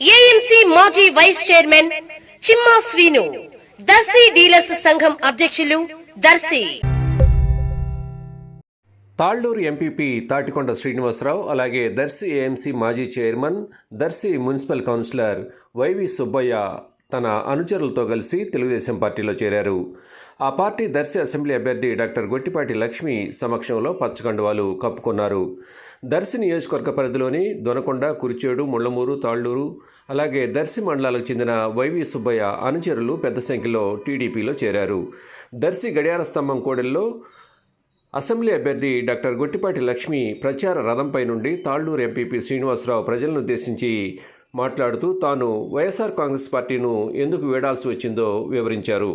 AMC మాజీ vice chairman Chimma Srinu Darsi dealers సంఘం అధ్యక్షులు దర్శి. తాళ్ళూరు ఎంపీపీ తాటికొండ శ్రీనివాసరావు అలాగే దర్శి ఏఎంసీ మాజీ chairman Darsi municipal councillor YV Subbaiah తన అనుచరులతో కలిసి తెలుగుదేశం పార్టీలో చేరారు. ఆ పార్టీ దర్శి అసెంబ్లీ అభ్యర్థి డాక్టర్ గొట్టిపాటి లక్ష్మి సమక్షంలో పచ్చకండువాలు కప్పుకున్నారు. దర్శి నియోజకవర్గ పరిధిలోని దొనకొండ కురిచేడు ముళ్ళమూరు తాళ్ళూరు అలాగే దర్శి మండలాలకు చెందిన వైవి సుబ్బయ్య అనుచరులు పెద్ద సంఖ్యలో టీడీపీలో చేరారు. దర్శి గడియార స్తంభం కోడెల్లో అసెంబ్లీ అభ్యర్థి డాక్టర్ గొట్టిపాటి లక్ష్మి ప్రచార రథంపై నుండి తాళ్ళూరు ఎంపీపీ శ్రీనివాసరావు ప్రజలను ఉద్దేశించి మాట్లాడుతూ తాను వైఎస్ఆర్ కాంగ్రెస్ పార్టీను ఎందుకు వీడాల్సి వచ్చిందో వివరించారు.